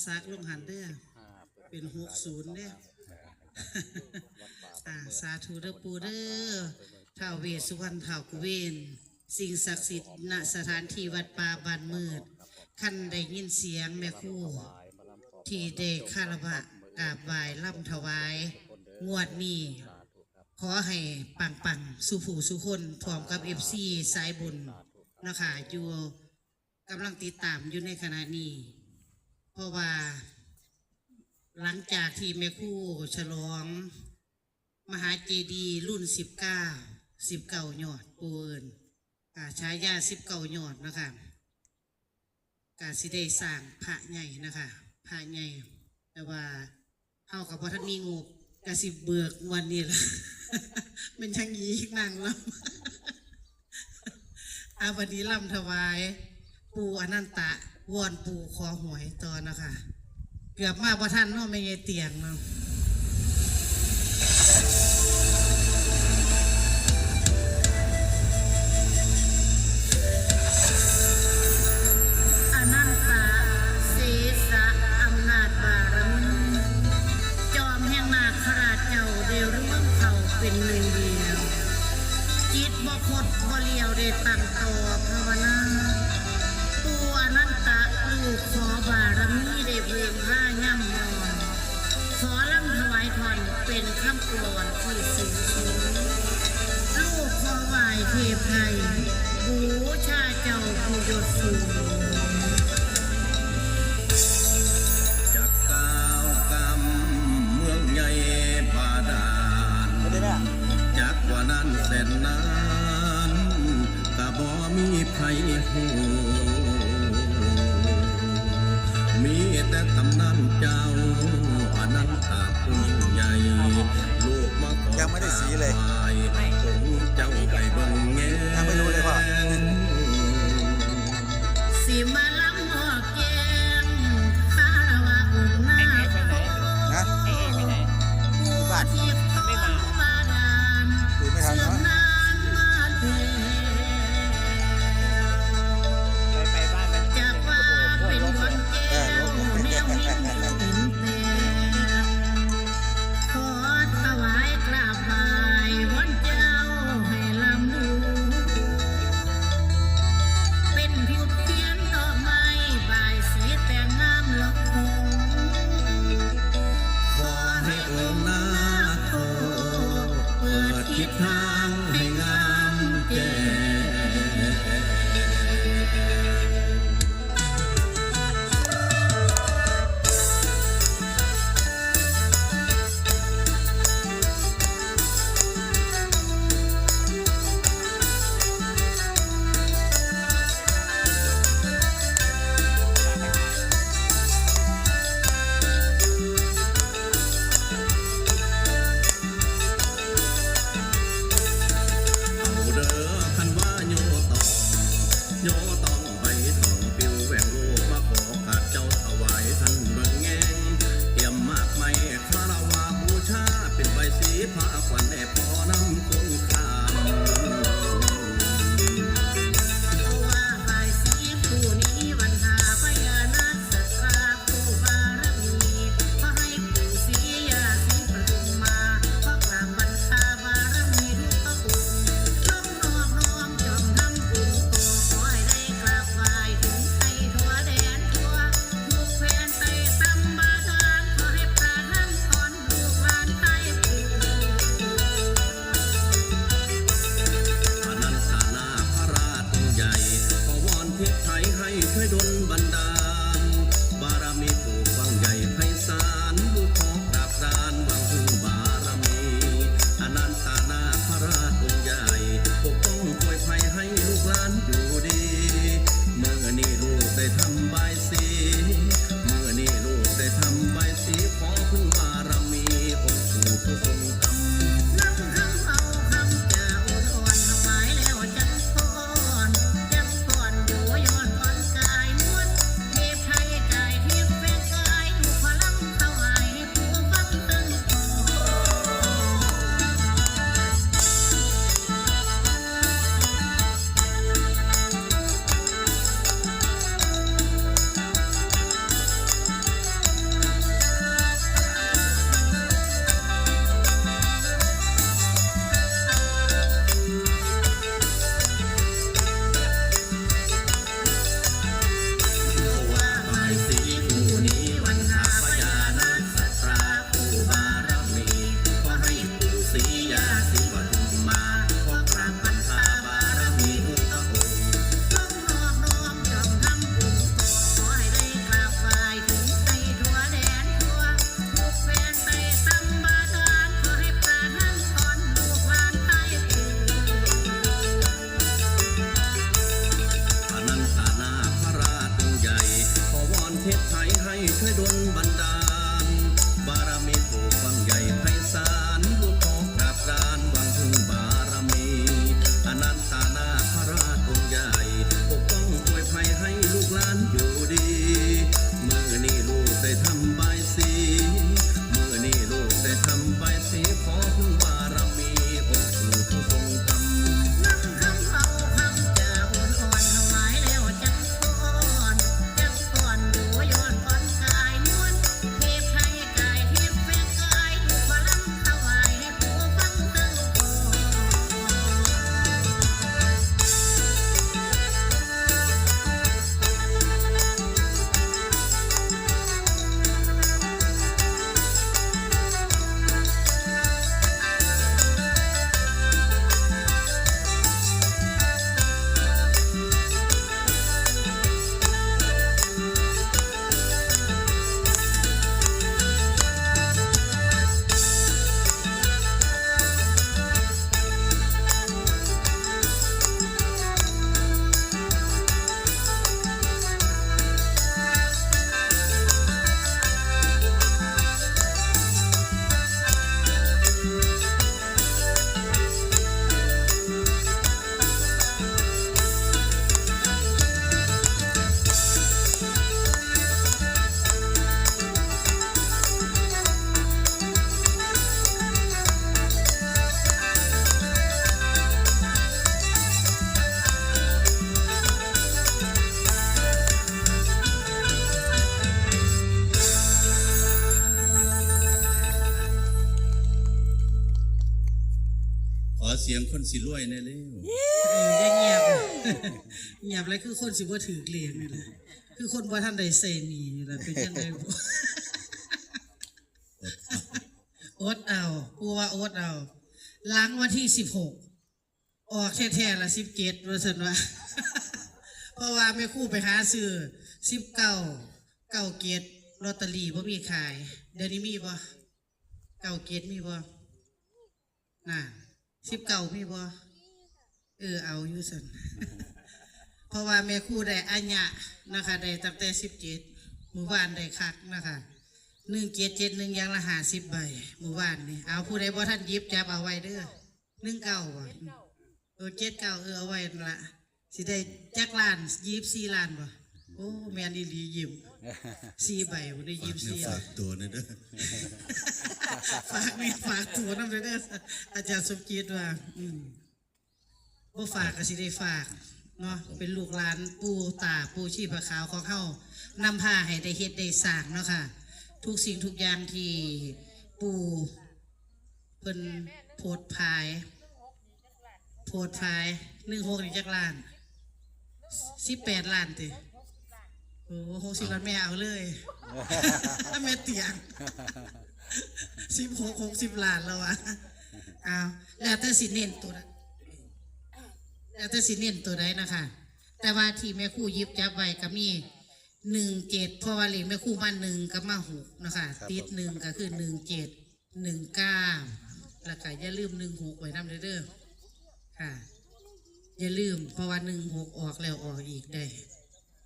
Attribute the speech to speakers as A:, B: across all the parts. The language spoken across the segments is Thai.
A: มาซักลงหันเด้อเป็นหกศูนย์เด้ออ่าสาธุเด้อปูเด้อท้าวเวสสุวรรณท้าวกุเวนสิ่งศักดิ์สิทธิ์ณสถานที่วัดป่าบ้านมืดคันได้ยินเสียงแม่ครู่ ที่ได้คารวะกราบไหว้ล่ำถวาย งวดนี้ขอให้ปังปังๆสุผู้สุคนพร้อมกับเอฟซีสายบุญนะคะอยู่กำลังติดตามอยู่ในขณะนี้ เพราะว่า หลังจากที่แม่คู่ฉลอง มหาเจดีย์รุ่นสิบเก้าสิบเก้ายอดปูเอินกาชายาสิบเก้ายอดนะคะกาสิได้สร้างพระใหญ่นะคะพระใหญ่แต่ว่าเฮากับพระท่านมีงบกาสิเบิกวันนี้ละเป็นช่างยีกนางลำอาวันนี้ลำถวาย ปูอนันตะ วอนปูคอหวยตอนนะคะเกือบมากพระท่านเนาะไม่ใช่เตียงเนาะอนันตาเสสะอำนาจบารมีจอมแห่งนาคราชเจ้าได้ร่วมเขาเป็นหนึ่งเดียวจิตบ่พดบ่เลียวได้ตั้งต่อภาวนา ลูกขอบารมีได้เพลงร่าย่ำนอนขอลำถวายทอนเป็นคำกลอนที่สูงสูงลูกขอไหวเทพไทยบูชาเจ้าผู้ยศสูง
B: จากกาวกำเมืองใหญ่บาดาลจากว่านั้นแสนนานกะบ่มีไผหู เจ้าอนันตาผู้ยิ่งใหญ่ลูกมาขอ
C: ยังไม่ได้สีเลย
B: กราบไหว้องค์เจ้า love. สียงคนสิรวยแน่เร็ว
A: เอออย่าเงียบเงียบเลยคือคนสิบ่ถือเลียงนี่แหละคือคนบ่ทันได้ใส่หนีนี่แหละเป็นจังไดบ่อดเอาปูว่าอดเอาหลังวันที่สิบหกออกแท้ๆละสิบเจ็ดว่าซั่นว่าเพราะว่าแม่ครู่ไปหาซื้อสิบเก้าเก้าเกตลอตเตอรี่บ่มีขาย เดี๋ยวนี้มีบ่เก้าเกตมีบ่น่ะ สิบเก้ามีบ่เออเอาอยู่สันเพราะว่าแม่ครู่ได้อัญญะนะคะได้ตั้งแต่สิบเจ็ดหมู่บ้านได้คักนะคะหนึ่งเจ็ดเจ็ดหนึ่งยังละหาสิบใบหมู่บ้านนี่เอาผู้ใดบ่ท่านหยิบจับเอาไว้เด้อหนึ่งเก้าบ่เออเจ็ดเก้าเออเอาไว้นั่นละสิได้จักล้านยิบสี่ล้านบ่โอ้แม่นอีหลียิ้ม สี่ใบบ่ได้ยิบสี่
B: ฝากตัวหนะเด้อ
A: ฝากนี่ฝากตัวน้ำเด้ออาจารย์สมจิตว่าอืมบ่ฝากก็สิได้ฝากเนาะเป็นลูกหลานปู่ตาปู่ชีพขาวของเฮานำพาให้ได้เฮ็ดได้สร้างเนาะค่ะ ทุกสิ่งทุกอย่างที่ปู่เพิ่นโพดพาย โพดพายหนึ่งหกนี่จักล้านสิบแปดล้านติ โอ้หกสิบล้านแม่เอาเลยแม่เตียงสิบหกหกสิบล้านแล้วอะเอาแล้วแต่สิเน้นตัวละแล้วแต่สิเน้นตัวใดนะคะ แต่ว่าที่แม่ครู่หยิบจับไว้ก็มีหนึ่งเจ็ดเพราะว่าเลขแม่ครู่มาหนึ่งกับมาหกนะคะติดหนึ่งก็คือหนึ่งเจ็ดหนึ่งเก้าแล้วก็อย่าลืมหนึ่งหกไว้นำเด้อๆค่ะ อย่าลืมเพราะว่าหนึ่งหกออกแล้วออกอีกได้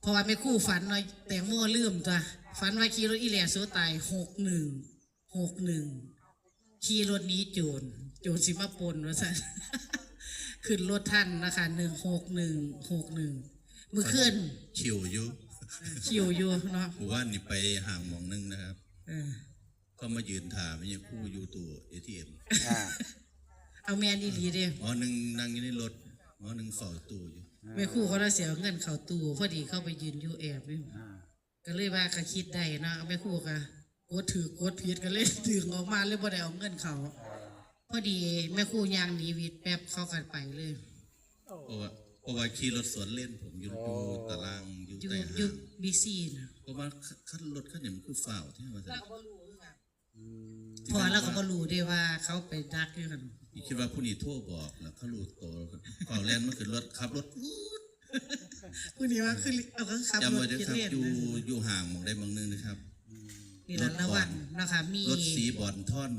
A: เพราะว่าแม่ครู่ฝันว่าแตงโมลืมตัวฝันว่าขี่รถอีแหล่โซตายหกหนึ่งหกหนึ่งขี่รถหนี้โจรโจรสิมาปนว่าสันขึ้นรถท่านนะคะหนึ่งหกหนึ่งหกหนึ่งมือขึ้น
B: ชิวอยู่
A: คิวอยู่เนาะ
B: หมู่บ้านนี่ไปห่างหมองนึงนะครับ
A: เออ
B: ก็มายืนถามยังคู่อยู่ตัวเอทีเอ็ม
C: อ่า
A: เอาแมนอีหลีเด้
B: หมอหนึ่งนั่งอยู่ในรถหมอหนึ่งเฝ้าตู้อยู่
A: แม่ครู่เขาได้เสียเงินเขาตู้พอดีเข้าไปยืนอยู่แอบอยู่
C: อ่า
A: ก็เลยว่าก็คิดได้เนาะแม่ครู่ก็กดถือกดผิดก็เลยถึงออกมาเลยบ่ได้เอาเงินเขา พอดีแม่ครู่ยางหนีวิดแป๊บเข้ากันไปเลย
B: เพราะว่าเพราะว่าขี่รถสวนเล่นผมอยู่อยู่ตารางอยู่
A: อยู่
B: ใต้
A: อ
B: ห้า
A: ยู่
B: ง
A: บีซีนะ
B: เพราะว่าขั้นรถขั้นเนี่ยมันคือฝ่าวที่ว่าจะ
C: อืม
A: พอแล้วก็บ่รู้ได้ว่าเขาไปดักอยู่กัน
B: คิดว่าผู้นี้โทรบอกแล้วเขารู้ตัวฝ่าวแลนมันคือรถขับรถ
A: ผู้นี้ว่าคือเอาก็ขับ
B: จำ
A: ร
B: ไว้
A: ถ
B: ด้วย
A: คิด
B: ครับ
A: เล่น
B: อยู่
A: นะ
B: อยู่ห่างหมองได้บางนึงนะครับ
A: นี่ละระวังนะคะมี
B: รถสีบอลท่อน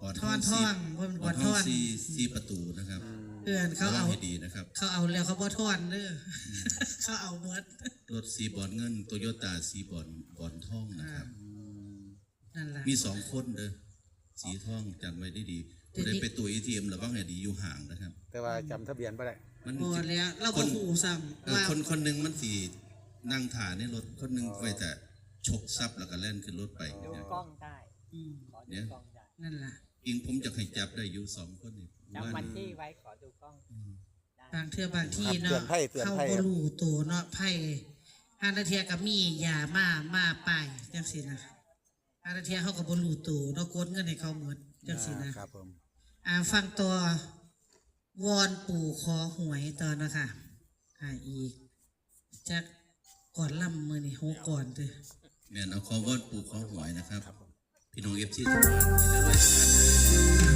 B: บอล
A: ท่อน
B: สี
A: ท่อนบน
B: บอล
A: บนท่
B: ท่อ
A: อนน
B: สีสีประตูนะครับ
A: เอื่อนเขา
B: ระวัง
A: เอา
B: ให้ดีนะครับ
A: เขาเอาแล้วเขาบ่ทอนเด้ออเขาเอาหมด
B: รถสีบอลเงินโตโยต้าสีบอลบอลทองนะครับ
A: อ
B: มีสองคนเด้อสีทองจำไว้ได้ดี ผู้ใดไปตัวเอทีเอ็มระวังให้ดีอยู่ห่างนะครับ
D: แต่ว่าจำทะเบียนไม่ได้
B: มัน
A: พอ
B: สิ
A: แล้วเราก็หูซ้ำ
B: เออ
A: ว่า
B: คนคนหนึ่งมันสีนั่งถ่าในรถคนหนึ่งไปแต่ฉกซับแล้วก็แล่นขึ้นรถไป
E: ดู
B: เนี่ย
E: กล้องได้
A: อืม
E: ขอ
B: เนี่
E: ดู
B: ย
E: กล้องได้
A: นั่นล่ะ
B: อิงผมจะให้จับได้อยู่สองคนนี่
E: จำวันที่ไว้ขอดูกล้องได้
A: บางเทื่อบางที่
D: ครับ
A: เนาะ
D: เตือนไพ่เตือน
A: เขา
D: ไพ่
A: ก็รู้ตัวเนาะไพ่ฮานาเทียกับมียามามาไปจังสินะฮานาเทียเขาก็บ่รู้ตัวเนาะกดเงินให้เขาหมดจังสินะ
D: ครับผม
A: อ่าฟังตัววอนปู่ขอหวยตอนนะคะอ่าอีกจักก่อนล่ำมือนี่โหก่อนเด้อ
B: แม่นเอาขอวอนปู่ขอหวยนะครับ พี่น้องเอฟซีทุกท่านที่ได้ไว้ทุกท่านเลย